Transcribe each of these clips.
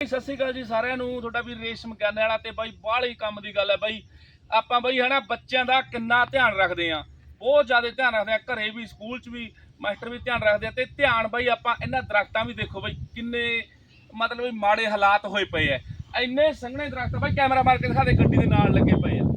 ਸਤਿ ਸ਼੍ਰੀ ਅਕਾਲ ਜੀ ਸਾਰਿਆਂ ਨੂੰ। ਤੁਹਾਡਾ ਵੀ ਰੇਸ਼ਮ ਗਿਆਨੇ ਵਾਲਾ ਤੇ ਬਾਈ, ਬਾਹਲੇ ਕੰਮ ਦੀ ਗੱਲ ਹੈ ਬਾਈ। ਆਪਾਂ ਬਾਈ ਹਨਾ, ਬੱਚਿਆਂ ਦਾ ਕਿੰਨਾ ਧਿਆਨ ਰੱਖਦੇ ਆ ਬਹੁਤ ਜ਼ਿਆਦਾ ਧਿਆਨ ਰੱਖਦੇ ਆ ਘਰੇ ਵੀ, ਸਕੂਲ 'ਚ ਵੀ, ਮਾਸਟਰ ਵੀ ਧਿਆਨ ਰੱਖਦੇ ਆ। ਤੇ ਧਿਆਨ ਬਾਈ, ਆਪਾਂ ਇਹਨਾਂ ਦਰਖਤਾਂ ਵੀ ਦੇਖੋ ਬਾਈ, ਕਿੰਨੇ ਮਤਲਬ ਵੀ ਮਾੜੇ ਹਾਲਾਤ ਹੋਏ ਪਏ ਐ ਇੰਨੇ ਸੰਘਣੇ ਦਰਖਤ ਬਾਈ, ਕੈਮਰਾ ਮਾਰ ਕੇ ਦਿਖਾ ਦੇ, ਗੱਡੀ ਦੇ ਨਾਲ ਲੱਗੇ ਪਏ ਆ।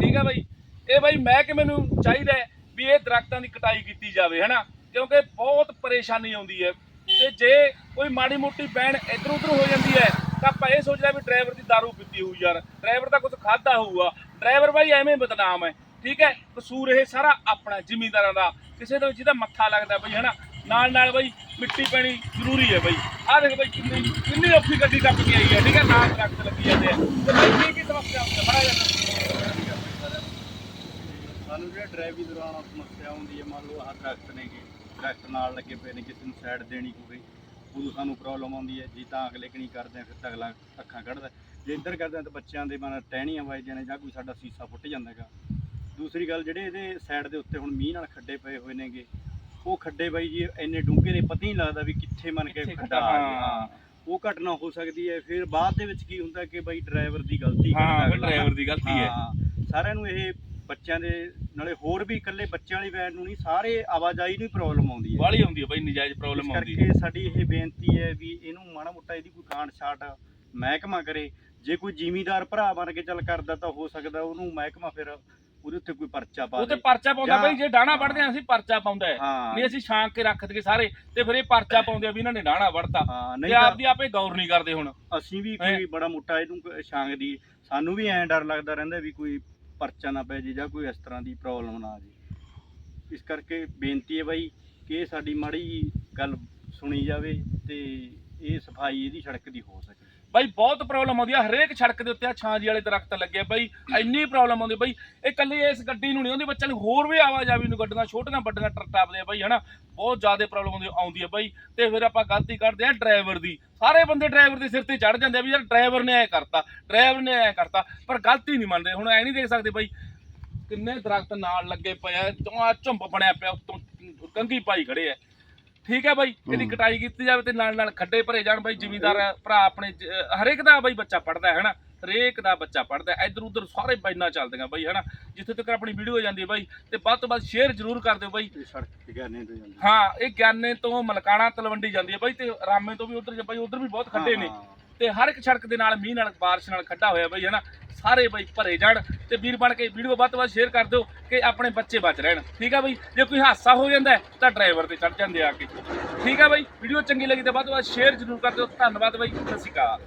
ਠੀਕ ਹੈ ਬਾਈ? ਇਹ ਬਾਈ ਮਹਿਕਮੇ ਨੂੰ ਚਾਹੀਦਾ ਵੀ ਇਹ ਦਰਖਤਾਂ ਦੀ ਕਟਾਈ ਕੀਤੀ ਜਾਵੇ, ਹਨਾ? ਕਿਉਂਕਿ ਬਹੁਤ ਪਰੇਸ਼ਾਨੀ ਆਉਂਦੀ ਹੈ। ਤੇ ਜੇ ਕੋਈ ਮਾੜੀ ਮੋਟੀ ਬੈਣ ਇੱਧਰ ਉੱਧਰ ਹੋ ਜਾਂਦੀ ਹੈ, ਤਾਂ ਆਪਾਂ ਇਹ ਸੋਚਦਾ ਵੀ ਡਰਾਈਵਰ ਦੀ ਦਾਰੂ ਪੀਤੀ ਹੋਊ ਯਾਰ। ਡਰਾਈਵਰ ਦਾ ਕੁਝ ਖਾਦਾ ਹੋਊਗਾ। ਡਰਾਈਵਰ ਬਾਈ ਐਵੇਂ ਬਦਨਾਮ ਹੈ, ਠੀਕ ਹੈ? ਕਸੂਰ ਇਹ ਸਾਰਾ ਆਪਣਾ, ਜ਼ਿਮੀਂਦਾਰਾਂ ਦਾ। ਕਿਸੇ ਦਾ ਜਿਹਦਾ ਮੱਥਾ ਲੱਗਦਾ ਬਈ, ਹਨਾ? ਨਾਲ ਨਾਲ ਬਾਈ ਮਿੱਟੀ ਪੈਣੀ ਜ਼ਰੂਰੀ ਹੈ ਬਾਈ। ਆਹ ਦੇਖ ਬਾਈ ਕਿੰਨੀ ਕਿੰਨੀ ਔਖੀ ਗੱਡੀ ਟੱਪ ਕੇ ਆਈ ਹੈ, ਠੀਕ ਹੈ? ਨਾਲ ਦਰਖਤ ਲੱਗੀ ਜਾਂਦੇ ਆ। ਤੇ ਕੀ ਸਮੱਸਿਆ ਆਉਂਦੀ ਹੈ? ਬੜਾ ਜਾਂਦਾ ਸਾਨੂੰ ਜਿਹੜਾ ਡਰਾਈਵਿੰਗ ਦੌਰਾਨ ਸਮੱਸਿਆ ਹੁੰਦੀ ਹੈ, ਮੰਨ ਲਓ ਆਹ ਦਰਖਤ ਨੇਗੇ। ਦਰਖਤ ਨਾਲ ਲੱਗੇ ਪਏ ਨੇ, ਕਿਸੇ ਨੂੰ ਸਾਈਡ ਦੇਣੀ ਹੋਵੇ ਉਦੋਂ ਸਾਨੂੰ ਪ੍ਰੋਬਲਮ ਆਉਂਦੀ ਹੈ ਜੀ ਤਾਂ ਅਗਲੇ ਕਣੀ ਕਰਦੇ ਆ ਫਿਰ ਤਾਂ ਅਗਲਾ ਅੱਖਾਂ ਕੱਢਦਾ ਜੇ ਇੱਧਰ ਕਰਦੇ ਆ ਤਾਂ ਬੱਚਿਆਂ ਦੇ ਮਨ ਟਹਿਣੀਆਂ ਵੱਜਦੀਆਂ ਨੇ ਜਾਂ ਕੋਈ ਸਾਡਾ ਸੀਸਾ ਫੁੱਟ ਜਾਂਦਾ ਹੈਗਾ। ਦੂਸਰੀ ਗੱਲ ਜਿਹੜੇ ਇਹਦੇ ਸਾਈਡ ਦੇ ਉੱਤੇ ਹੁਣ ਮੀਂਹ ਨਾਲ ਖੱਡੇ ਪਏ ਹੋਏ ਨੇਗੇ ਉਹ ਖੱਡੇ ਬਾਈ ਜੀ ਇੰਨੇ ਡੂੰਘੇ ਨੇ ਪਤਾ ਹੀ ਨਹੀਂ ਲੱਗਦਾ ਵੀ ਕਿੱਥੇ ਮੰਨ ਕੇ ਖੱਡਾ ਆ ਗਿਆ। ਉਹ ਘਟਨਾ ਹੋ ਸਕਦੀ ਹੈ ਫਿਰ ਬਾਅਦ ਦੇ ਵਿੱਚ ਕੀ ਹੁੰਦਾ ਕਿ ਬਾਈ ਡਰਾਈਵਰ ਦੀ ਗਲਤੀ ਹਾਂ। ਡਰਾਈਵਰ ਦੀ ਗਲਤੀ ਹਾਂ, ਸਾਰਿਆਂ ਨੂੰ ਇਹ ਬੱਚਿਆਂ ਦੇ ਨਾਲੇ ਹੋਰ ਵੀ ਇਕੱਲੇ ਬੱਚਿਆਂ ਵਾਲੀ ਵੈਨ ਨੂੰ ਨਹੀਂ ਸਾਰੇ ਆਵਾਜਾਈ ਨੂੰ ਪ੍ਰੋਬਲਮ ਆਉਂਦੀ ਹੈ। ਵਾਲੀ ਆਉਂਦੀ ਹੈ ਬਾਈ ਨਜਾਇਜ਼ ਪ੍ਰੋਬਲਮ ਇਸ ਆਉਂਦੀ ਹੈ। ਕਰਕੇ ਸਾਡੀ ਇਹ ਬੇਨਤੀ ਹੈ ਵੀ ਇਹਨੂੰ ਮਾੜਾ ਮੋਟਾ ਇਹਦੀ ਕੋਈ ਕਾਂਡ ਛਾਟ ਮਹਿਕਮਾ ਕਰੇ। ਜੇ ਕੋਈ ਜ਼ਿਮੀਦਾਰ ਭਰਾ ਬਣ ਕੇ ਚੱਲ ਕਰਦਾ ਤਾਂ ਹੋ ਸਕਦਾ ਉਹਨੂੰ ਮਹਿਕਮਾ ਫਿਰ ਉਹਦੇ ਉੱਤੇ ਕੋਈ ਪਰਚਾ ਪਾ ਉਹ ਤੇ ਦੇ। ਪਰਚਾ ਪਾਉਂਦਾ ਜਾਂ- ਬਾਈ ਜੇ ਡਾਣਾ ਵੜਦੇ ਆ ਅਸੀਂ ਪਰਚਾ ਪਾਉਂਦਾ ਹੈ। ਹਾਂ। ਨਹੀਂ ਅਸੀਂ ਛਾਂਕ ਕੇ ਰੱਖ ਦਈਏ ਸਾਰੇ ਤੇ ਫਿਰ ਇਹ ਪਰਚਾ ਪਾਉਂਦੇ ਆ ਵੀ ਇਹਨਾਂ ਨੇ ਡਾਣਾ ਵੜਤਾ ਹਾਂ ਤੇ ਨਹੀਂ ਤਾਂ ਆਪਦੀ ਆਪੇ ਗੌਰ ਨਹੀਂ ਕਰਦੇ ਹੁਣ। ਅਸੀਂ ਵੀ ਹੈਂ। ਕੋਈ ਬੜਾ ਮੋਟਾ ਇਹਨੂੰ ਛਾਂਗ ਦੀ ਸਾਨੂੰ ਵੀ ਐਂ ਡਰ ਲੱਗਦਾ ਰਹਿੰਦਾ ਵੀ ਕੋਈ ਪਰਚਾ ਨਾ ਪੈ ਜੇ ਜਾਂ ਕੋਈ ਇਸ ਤਰ੍ਹਾਂ ਦੀ ਪ੍ਰੋਬਲਮ ਨਾ ਆ ਜੇ। ਇਸ ਕਰਕੇ ਬੇਨਤੀ ਹੈ ਬਾਈ ਕਿ ਇਹ ਸਾਡੀ ਮਾੜੀ ਗੱਲ ਸੁਣੀ ਜਾਵੇ ਤੇ ਇਹ ਸਫ਼ਾਈ ਇਹਦੀ ਸੜਕ ਦੀ ਹੋ ਸਕੇ। ਬਾਈ, ਬਹੁਤ ਪ੍ਰੋਬਲਮ ਆਉਂਦੀ ਆ, ਹਰੇਕ ਸੜਕ ਦੇ ਉੱਤੇ ਆ ਛਾਂਜੀ ਵਾਲੇ ਦਰਖਤ ਲੱਗੇ ਆ ਬਾਈ, ਇੰਨੀ ਪ੍ਰੋਬਲਮ ਆਉਂਦੀ ਬਾਈ, ਇਹ ਕੱਲੀ ਇਸ ਗੱਡੀ ਨੂੰ ਨਹੀਂ ਆਉਂਦੀ, ਬੱਚਿਆਂ ਨੂੰ ਹੋਰ ਵੀ ਆਵਾਜਾਵੀ ਨੂੰ ਗੱਡੀਆਂ, ਛੋਟੀਆਂ ਵੱਡੀਆਂ ਟਰਟਾਪਦੇ ਆ ਬਾਈ, ਹਨਾ, ਬਹੁਤ ਜ਼ਿਆਦਾ ਪ੍ਰੋਬਲਮ ਆਉਂਦੀ ਆਉਂਦੀ ਆ ਬਾਈ। ਤੇ ਫਿਰ ਆਪਾਂ ਗਲਤੀ ਕਰਦੇ ਆ ਡਰਾਈਵਰ ਦੀ ਸਾਰੇ ਬੰਦੇ ਡਰਾਈਵਰ ਦੇ ਸਿਰ ਤੇ ਚੜ ਜਾਂਦੇ ਆ ਵੀ ਯਾਰ ਡਰਾਈਵਰ ਨੇ ਐ ਕਰਤਾ ਡਰਾਈਵਰ ਨੇ ਐ ਕਰਤਾ ਪਰ ਗਲਤੀ ਨਹੀਂ ਮੰਨਦੇ। ਹੁਣ ਐ ਨਹੀਂ ਦੇਖ ਸਕਦੇ ਬਾਈ ਕਿੰਨੇ ਦਰਖਤ ਨਾਲ ਲੱਗੇ ਪਏ ਆ ਆ ਝੁੰਬ ਬਣਿਆ ਪਿਆ ਉੱਤੋਂ ਕੰਗੀ ਪਾਈ ਖੜੇ ਆ। ਠੀਕ ਹੈ ਬਾਈ ਇਹਦੀ। ਕਟਾਈ ਕੀਤੀ ਜਾਵੇ ਤੇ ਨਾਲ ਨਾਲ ਖੱਡੇ ਭਰੇ ਜਾਣ ਬਾਈ ਜ਼ਿਮੀਂਦਾਰ ਭਰਾ ਆਪਣੇ ਹਰੇਕ ਦਾ ਬਾਈ ਬੱਚਾ ਪੜਦਾ ਹੈ ਹਨਾ ਹਰੇਕ ਦਾ ਬੱਚਾ ਪੜਦਾ ਇੱਧਰ ਉੱਧਰ ਸਾਰੇ ਬਾਈਨਾਂ ਚੱਲਦੀਆਂ ਬਾਈ ਹਨਾ? ਜਿੱਥੇ ਤੱਕ ਆਪਣੀ ਵੀਡੀਓ ਜਾਂਦੀ ਹੈ ਬਾਈ ਤੇ ਵੱਧ ਤੋਂ ਵੱਧ ਸ਼ੇਅਰ ਜ਼ਰੂਰ ਕਰ ਦਿਓ ਬਾਈ। ਇਹ ਸੜਕ ਟਿਕਾਣੇ ਤੋਂ ਜਾਂਦੀ ਹਾਂ। ਇਹ ਗਿਆਨੇ ਤੋਂ ਮਲਕਾਣਾ ਤਲਵੰਡੀ ਜਾਂਦੀ ਹੈ ਬਾਈ ਤੇ ਰਾਮੇ ਤੋਂ ਵੀ ਉਧਰ ਬਾਈ ਉਧਰ ਵੀ ਬਹੁਤ ਖੱਡੇ ਨੇ। ਤੇ ਹਰ ਇੱਕ ਸੜਕ ਦੇ ਨਾਲ ਮੀਂਹ ਨਾਲ ਬਾਰਿਸ਼ ਨਾਲ ਖੱਡਾ ਹੋਇਆ ਬਈ ਹਨਾ? ਸਾਰੇ ਬਈ ਭਰੇ ਜਾਣ ਤੇ ਵੀਰ ਬਣ ਕੇ ਵੀਡੀਓ ਵੱਧ ਤੋਂ ਵੱਧ ਸ਼ੇਅਰ ਕਰ ਦਿਓ ਕਿ ਆਪਣੇ ਬੱਚੇ ਬਚ ਰਹਿਣ। ਠੀਕ ਆ ਬਈ? ਜੇ ਕੋਈ ਹਾਦਸਾ ਹੋ ਜਾਂਦਾ ਤਾਂ ਡਰਾਈਵਰ ਤੇ ਚੜ ਜਾਂਦੇ ਆ ਕੇ। ਠੀਕ ਆ ਬਈ? ਵੀਡੀਓ ਚੰਗੀ ਲੱਗੀ ਤਾਂ ਵੱਧ ਤੋਂ ਵੱਧ ਸ਼ੇਅਰ ਜ਼ਰੂਰ ਕਰ ਦਿਓ। ਧੰਨਵਾਦ ਬਈ। ਸਤਿ ਸ਼੍ਰੀ ਅਕਾਲ।